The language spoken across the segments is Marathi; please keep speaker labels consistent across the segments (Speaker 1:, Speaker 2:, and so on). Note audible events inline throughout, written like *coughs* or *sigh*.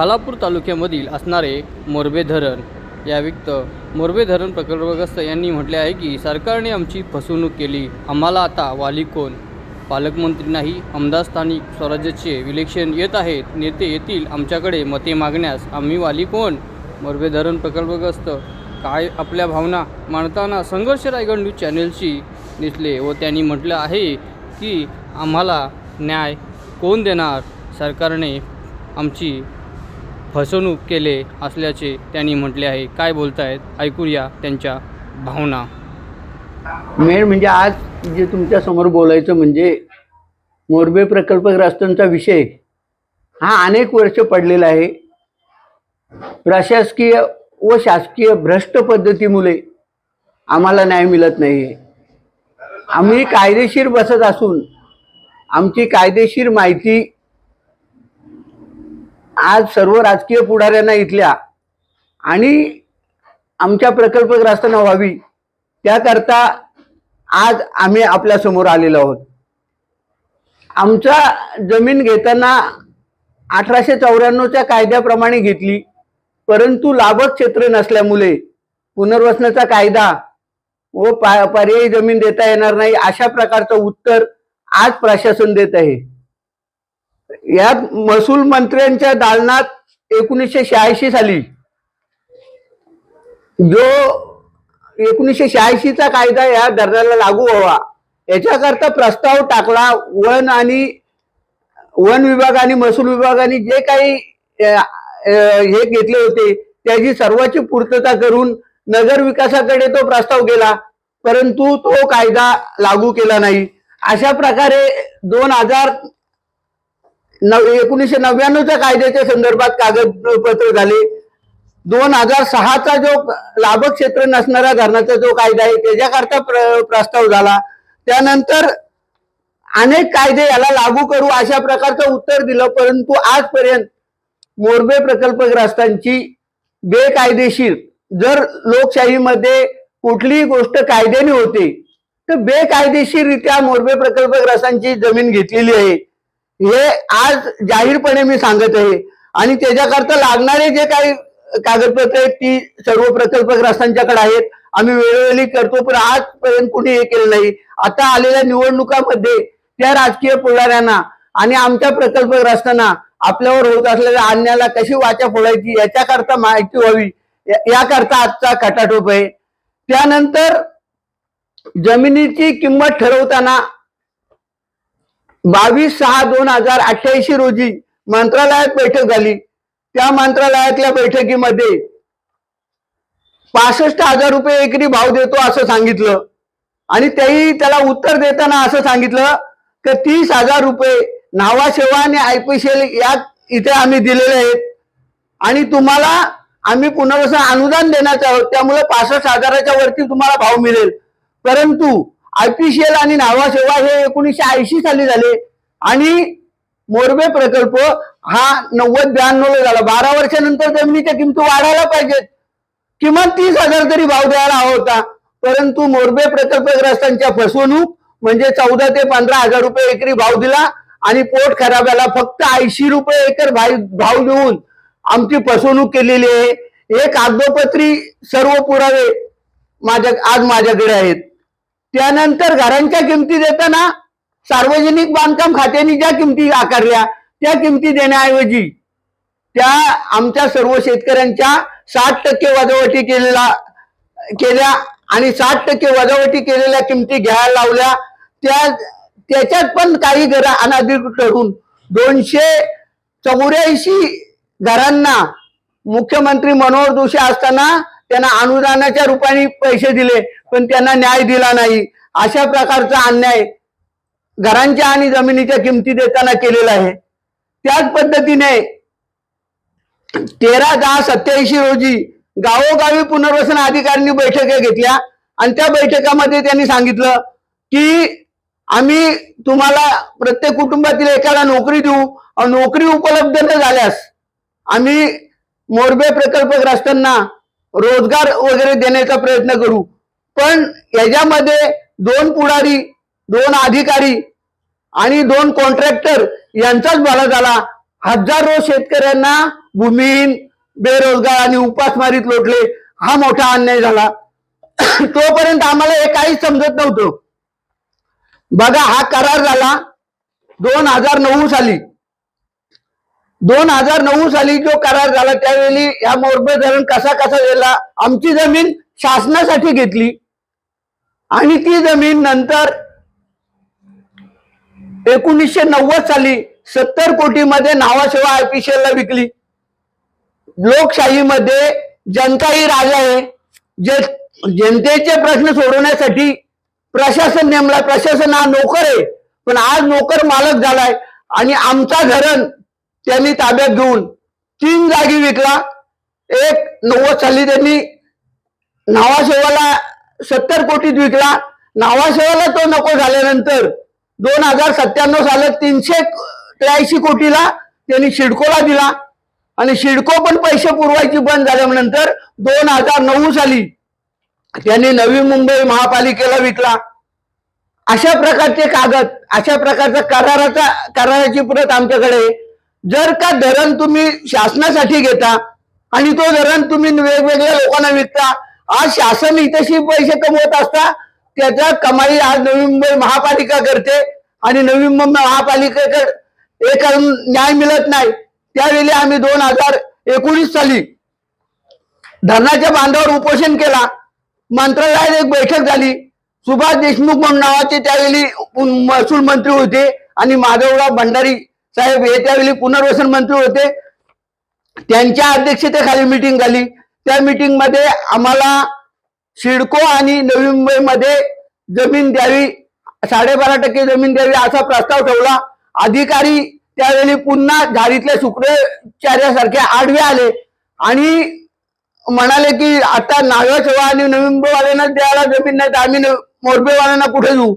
Speaker 1: खालापूर तालुक्यामधील असणारे मोरबे धरण या मोरबे धरण प्रकल्पग्रस्त यांनी म्हटले आहे की सरकारने आमची फसवणूक केली. आम्हाला आता वाली कोण? पालकमंत्री नाही आमदार स्थानिक स्वराज्याचे विलेक्षण येत आहेत. नेते येतील आमच्याकडे मते मागण्यास. आम्ही वाली कोण? मोरबे धरण प्रकल्पग्रस्त. काय आपल्या भावना? मांडताना संघर्ष रायगड न्यूज चॅनेलशी दिसले व त्यांनी म्हटलं आहे की आम्हाला न्याय कोण देणार? सरकारने आमची फसवणूक केले असल्याचे त्यांनी म्हटले आहे. काय बोलतायत? ऐकूया त्यांच्या भावना.
Speaker 2: मेन म्हणजे आज जे तुमच्यासमोर बोलायचं म्हणजे मोरबे प्रकल्पग्रस्तांचा विषय हा अनेक वर्ष पडलेला आहे. प्रशासकीय व शासकीय भ्रष्ट पद्धतीमुळे आम्हाला न्याय मिळत नाही आम्ही कायदेशीर बसत असून आमची कायदेशीर माहिती आज सर्व राजकीय पुढाऱ्यांना इथल्या आणि आमच्या प्रकल्पग्रस्तांना व्हावी त्याकरता आज आम्ही आपल्यासमोर आलेलो आहोत. आमचा जमीन घेताना अठराशे चौऱ्याण्णवच्या कायद्याप्रमाणे घेतली परंतु लाभक क्षेत्र नसल्यामुळे पुनर्वसनाचा कायदा व पा- पर्यायी जमीन देता येणार नाही अशा प्रकारचं उत्तर आज प्रशासन देत आहे. यात महसूल मंत्र्यांच्या दालनात एकोणीसशे शहाऐंशी साली जो एकोणीसशे शहाऐंशीचा कायदा या धरणाला लागू व्हावा याच्याकरता प्रस्ताव टाकला वन आणि वन विभाग आणि महसूल विभागाने जे काही हे घेतले होते त्याची सर्वांची पूर्तता करून नगर विकासाकडे तो प्रस्ताव गेला परंतु तो कायदा लागू केला नाही. अशा प्रकारे दोन हजार नव एकोणीसशे नव्याण्णवच्या कायद्याच्या संदर्भात कागदपत्र झाले. दोन हजार सहाचा जो लाभक क्षेत्र नसणाऱ्या धरणाचा जो कायदा आहे त्याच्याकरता प्र, प्रस्ताव झाला. त्यानंतर अनेक कायदे याला लागू करू अशा प्रकारचं उत्तर दिलं परंतु आजपर्यंत मोरबे प्रकल्पग्रस्तांची बेकायदेशीर जर लोकशाहीमध्ये कुठलीही गोष्ट कायद्याने होते तर बेकायदेशीररित्या मोरबे प्रकल्पग्रस्तांची जमीन घेतलेली आहे. हे आज जाहीरपणे मी सांगत आहे. आणि त्याच्याकरता लागणारे जे काही कागदपत्र आहेत ती सर्व प्रकल्पग्रस्तांच्याकडे आहेत. आम्ही वेळोवेळी करतो पण आजपर्यंत कुणी हे केलं नाही. आता आलेल्या निवडणुकामध्ये त्या राजकीय पुढाऱ्यांना आणि आमच्या प्रकल्पग्रस्तांना आपल्यावर होत असलेल्या अन्यायाला कशी वाचा फोडायची याच्याकरता माहिती व्हावी. याकरता आजचा खटाटोप आहे. त्यानंतर जमिनीची किंमत ठरवताना बावीस सहा दोन हजार अठ्ठ्याऐंशी रोजी मंत्रालयात बैठक झाली. त्या मंत्रालयातल्या बैठकीमध्ये पासष्ट हजार रुपये एकरी भाव देतो असं सांगितलं. आणि तेही त्याला उत्तर देताना असं सांगितलं की तीस हजार रुपये नावासेवा आणि आयपीसीएल यात इथे आम्ही दिलेले आहेत. आणि तुम्हाला आम्ही पुनर्वसन अनुदान देण्याचं आहोत त्यामुळे पासष्ट हजाराच्या वरती तुम्हाला भाव मिळेल. परंतु आयपीसीएल आणि नावा सेवा हे एकोणीसशे ऐंशी साली झाले. आणि मोरबे प्रकल्प हा नव्वद ब्याण्णव झाला. बारा वर्षानंतर जमिनीच्या किमती वाढायला पाहिजेत. किमान तीस हजार तरी भाव द्यायला हवा होता. परंतु मोरबे प्रकल्पग्रस्तांच्या फसवणूक म्हणजे चौदा ते पंधरा हजार रुपये एकरी भाव दिला आणि पोट खराब्याला फक्त ऐंशी रुपये एकर भाव देऊन आमची फसवणूक केलेली आहे. हे कागदोपत्री सर्व पुरावे माझ्या आज माझ्याकडे आहेत. त्यानंतर घरांच्या किमती देताना सार्वजनिक बांधकाम खात्याने ज्या किमती आकारल्या त्या किमती देण्याऐवजी त्या आमच्या सर्व शेतकऱ्यांच्या साठ टक्के वजावटी केलेला केल्या आणि साठ टक्के वजावटी केलेल्या किमती घ्यायला लावल्या. त्या त्याच्यात पण काही घर अनाधिकृत ठरून दोनशे चौऱ्याऐंशी घरांना मुख्यमंत्री मनोहर जोशी असताना त्यांना अनुदानाच्या रूपाने पैसे दिले. पण त्यांना न्याय दिला नाही. अशा प्रकारचा अन्याय घरांच्या आणि जमिनीच्या किमती देताना केलेला आहे. त्याच पद्धतीने तेरा दहा सत्याऐंशी रोजी गावोगावी पुनर्वसन अधिकाऱ्यांनी बैठका घेतल्या. आणि त्या बैठकामध्ये त्यांनी सांगितलं की आम्ही तुम्हाला प्रत्येक कुटुंबातील एकाला नोकरी देऊ. नोकरी उपलब्ध न झाल्यास आम्ही मोरबे प्रकल्पग्रस्तांना रोजगार वगैरे देण्याचा प्रयत्न करू. पण याच्यामध्ये दोन पुढारी दोन अधिकारी आणि दोन कॉन्ट्रॅक्टर यांचाच भला झाला. हजारो शेतकऱ्यांना भूमिहीन बेरोजगार आणि उपासमारीत लोटले. हा मोठा अन्याय झाला. *coughs* तोपर्यंत आम्हाला हे काहीच समजत नव्हतं. बघा हा करार झाला दोन हजार नऊ साली. दोन हजार नऊ साली जो करार झाला त्यावेळी या मोरबे धरण कसा कसा गेला आमची जमीन शासनासाठी घेतली. आणि ती जमीन नंतर एकोणीसशे नव्वद साली सत्तर कोटीमध्ये नावासेवा आयपीसीएल ला विकली. लोकशाहीमध्ये जनता ही राजा आहे. जे जनतेचे प्रश्न सोडवण्यासाठी प्रशासन नेमला प्रशासन हा नोकर आहे. पण आज नोकर मालक झालाय आणि आमचा धरण त्यांनी ताब्यात घेऊन तीन जागी विकला. एक नव्वद साली त्यांनी नावाशेवाला सत्तर कोटीत विकला नावाशेवाला तो नको झाल्यानंतर दोन हजार सत्त्याण्णव सालात तीनशे त्र्याऐंशी कोटीला त्यांनी शिडकोला दिला. आणि शिडको पण पैसे पुरवायची बंद झाल्यानंतर दोन हजार नऊ साली त्यांनी नवी मुंबई महापालिकेला विकला. अशा प्रकारचे कागद अशा प्रकारचा कराराचा कराराची प्रत आमच्याकडे जर का धरण तुम्ही शासनासाठी घेता आणि तो धरण तुम्ही वेगवेगळ्या लोकांना विकता आज शासन हितशी पैसे कमवत असता त्याचा कमाई आज नवी मुंबई महापालिका करते आणि नवी मुंबई महापालिकेकडे एक न्याय मिळत नाही. त्यावेळी आम्ही दोन हजार एकोणीस साली धरणाच्या बांधावर उपोषण केला. मंत्रालयात एक बैठक झाली. सुभाष देशमुख म्हणून नावाचे त्यावेळी महसूल मंत्री होते आणि माधवराव भंडारी साहेब हे त्यावेळी पुनर्वसन मंत्री होते. त्यांच्या अध्यक्षतेखाली मीटिंग झाली. त्या मिटिंगमध्ये आम्हाला सिडको आणि नवी मुंबईमध्ये जमीन द्यावी साडेबारा टक्के जमीन द्यावी असा प्रस्ताव ठेवला. अधिकारी त्यावेळी पुन्हा झाडीतल्या शुक्राचार्यासारखे आडवे आले आणि म्हणाले की आता नाव्या सेवा आणि नवी मुंबईवाल्यांना द्यायला जमीन नाही तर आम्ही न- मोरबेवाल्यांना कुठे देऊ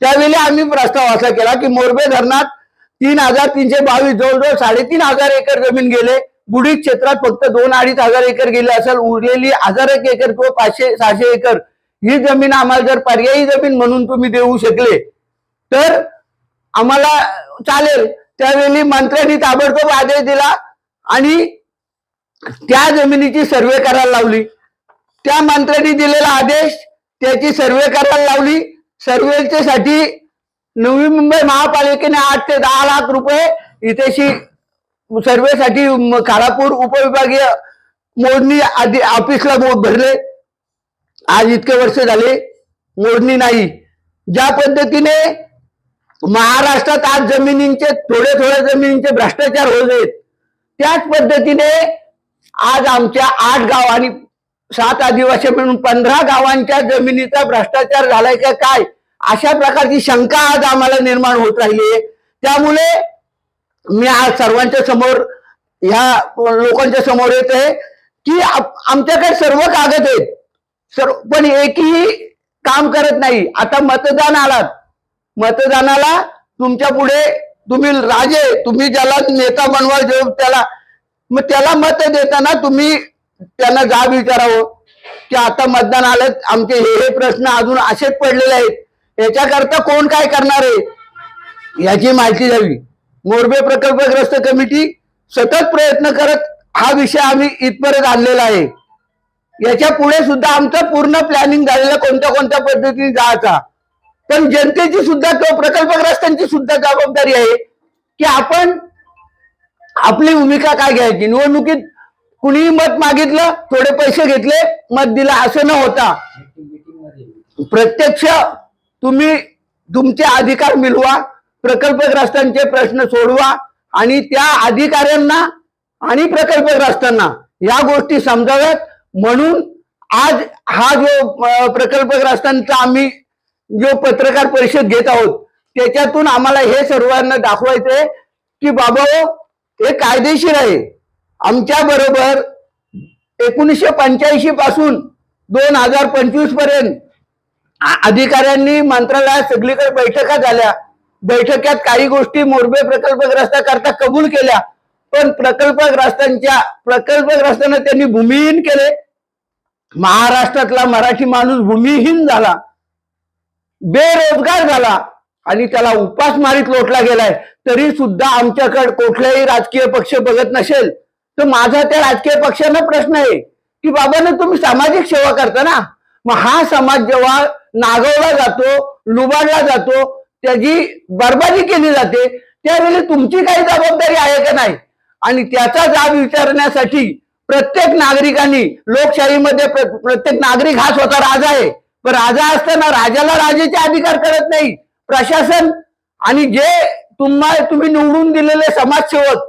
Speaker 2: त्यावेळी आम्ही प्रस्ताव असा केला की मोरबे धरणात तीन हजार तीनशे बावीस जवळजवळ साडेतीन हजार एकर जमीन गेले. बुडीत क्षेत्रात फक्त दोन अडीच हजार एकर गेले असेल उरलेली हजार एक एकर किंवा पाचशे सहाशे एकर ही जमीन आम्हाला जर पर्यायी जमीन म्हणून तुम्ही देऊ शकले तर आम्हाला चालेल. त्यावेळी मंत्र्यांनी ताबडतोब आदेश दिला आणि त्या जमिनीची सर्वे करायला लावली. त्या मंत्र्यांनी दिलेला आदेश त्याची सर्वे करायला लावली. सर्वेच्यासाठी नवी मुंबई महापालिकेने आठ ते दहा लाख रुपये इथेशी सर्वेसाठी काळापूर उपविभागीय मोडणी आधी ऑफिसला मोड भरले. आज इतके वर्ष झाले मोडणी नाही. ज्या पद्धतीने महाराष्ट्रात आज जमिनींचे थोडे थोडे जमिनींचे भ्रष्टाचार होत आहेत त्याच पद्धतीने आज आमच्या आठ गाव आणि सात आदिवासी मिळून पंधरा गावांच्या जमिनीचा भ्रष्टाचार झालाय का काय अशा प्रकारची शंका आज आम्हाला निर्माण होत राहिली आहे. त्यामुळे मी आज सर्वांच्या समोर ह्या लोकांच्या समोर येत आहे की आप- आमच्याकडे सर्व कागद आहेत. सर्व पण एकही काम करत नाही. आता मतदान आलात. मतदानाला तुमच्यापुढे तुम्ही राजे तुम्ही ज्याला नेता बनवाल जो त्याला मग त्याला मत देताना तुम्ही त्यांना जाब विचारावं. की आता मतदान आलं आमचे हे हे प्रश्न अजून असेच पडलेले आहेत. याच्याकरता कोण काय करणार आहे? याची माहिती द्यावी. मोरबे प्रकल्पग्रस्त कमिटी सतत प्रयत्न करत हा विषय आम्ही इथपर्यंत आणलेला आहे. याच्यापुढे सुद्धा आमचं पूर्ण प्लॅनिंग झालेलं कोणत्या कोणत्या पद्धतीने जायचा. पण जनतेची सुद्धा किंवा प्रकल्पग्रस्तांची सुद्धा जबाबदारी आहे की आपण आपली भूमिका काय घ्यायची. निवडणुकीत कुणीही मत मागितलं थोडे पैसे घेतले मत दिलं असं न होता प्रत्यक्ष तुम्ही तुमचे अधिकार मिळवा. प्रकल्पग्रस्तांचे प्रश्न सोडवा आणि त्या अधिकाऱ्यांना आणि प्रकल्पग्रस्तांना या गोष्टी समजाव्यात. म्हणून आज हा जो प्रकल्पग्रस्तांचा आम्ही जो पत्रकार परिषद घेत आहोत त्याच्यातून आम्हाला हे सर्वांना दाखवायचंय की बाबा हो, हे कायदेशीर आहे. आमच्या बरोबर एकोणीसशे पंच्याऐंशी पासून दोन हजार पंचवीसपर्यंत अधिकाऱ्यांनी मंत्रालयात सगळीकडे बैठका झाल्या. बैठक्यात काही गोष्टी मोरबे प्रकल्पग्रस्ताकरता कबूल केल्या पण प्रकल्पग्रस्तांच्या प्रकल्पग्रस्तांना त्यांनी भूमिहीन केले. महाराष्ट्रातला मराठी माणूस भूमिहीन झाला बेरोजगार झाला आणि त्याला उपासमारीत लोटला गेलाय. तरी सुद्धा आमच्याकडे कुठलाही राजकीय पक्ष बघत नसेल. तर माझा त्या राजकीय पक्षांना प्रश्न आहे की बाबांना तुम्ही सामाजिक सेवा करता ना? मग हा समाज जेव्हा नागवला जातो लुबाडला जातो त्याची बर्बादी केली जाते त्यावेळी तुमची काही जबाबदारी आहे का नाही? आणि त्याचा जाब विचारण्यासाठी प्रत्येक नागरिकांनी लोकशाहीमध्ये प्र- प्रत्येक नागरिक हा स्वतः राजा आहे. पण राजा असताना राजाला राजाचे अधिकार कळत नाही. प्रशासन आणि जे तुम्हाला तुम्ही निवडून दिलेले समाजसेवक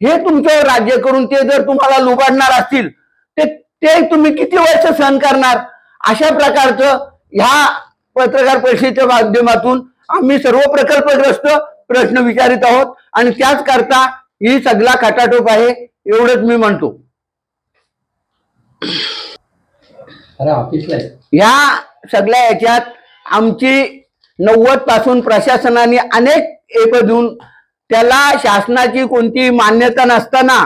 Speaker 2: हे तुमच्यावर राज्य करून ते जर तुम्हाला लुबाडणार असतील ते ते तुम्ही किती वर्ष सहन करणार? अशा प्रकारचं ह्या पत्रकार परिषदेच्या माध्यमातून आम्ही सर्व प्रकल्पग्रस्त प्रश्न विचारित आहोत आणि त्याच करता ही सगळा खटाटोप आहे एवढंच मी म्हणतो. ह्या सगळ्या याच्यात आमची नव्वदपासून प्रशासनाने अनेक एप देऊन त्याला शासनाची कोणती मान्यता नसताना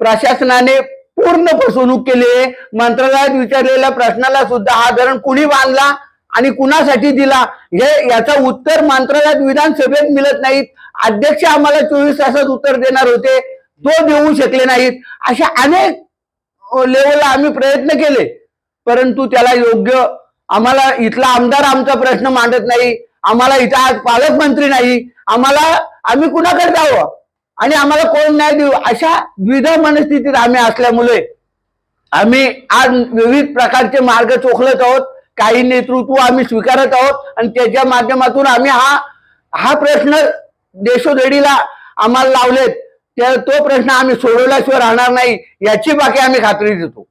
Speaker 2: प्रशासनाने पूर्ण फसवणूक केली आहे. मंत्रालयात विचारलेल्या प्रश्नाला सुद्धा हा धरण कुणी बांधला आणि कुणासाठी दिला? हे याचं उत्तर मंत्रालयात विधानसभेत मिळत नाहीत. अध्यक्ष आम्हाला चोवीस तासात उत्तर देणार होते. तो देऊ शकले नाहीत. अशा अनेक लेवलला आम्ही प्रयत्न केले. परंतु त्याला योग्य आम्हाला इथला आमदार आमचा प्रश्न मांडत नाही. आम्हाला इथं आज पालकमंत्री नाही. आम्हाला आम्ही कुणाकडे जावं? आणि आम्हाला कोण न्याय देऊ? अशा द्विध मनस्थितीत आम्ही असल्यामुळे आम्ही आज विविध प्रकारचे मार्ग चोखलत आहोत. काही नेतृत्व आम्ही स्वीकारत आहोत आणि त्याच्या माध्यमातून आम्ही हा हा प्रश्न देशोधडीला आम्हाला लावलेत. त्या तो प्रश्न आम्ही सोडवल्याशिवाय राहणार नाही याची बाकी आम्ही खात्री देतो.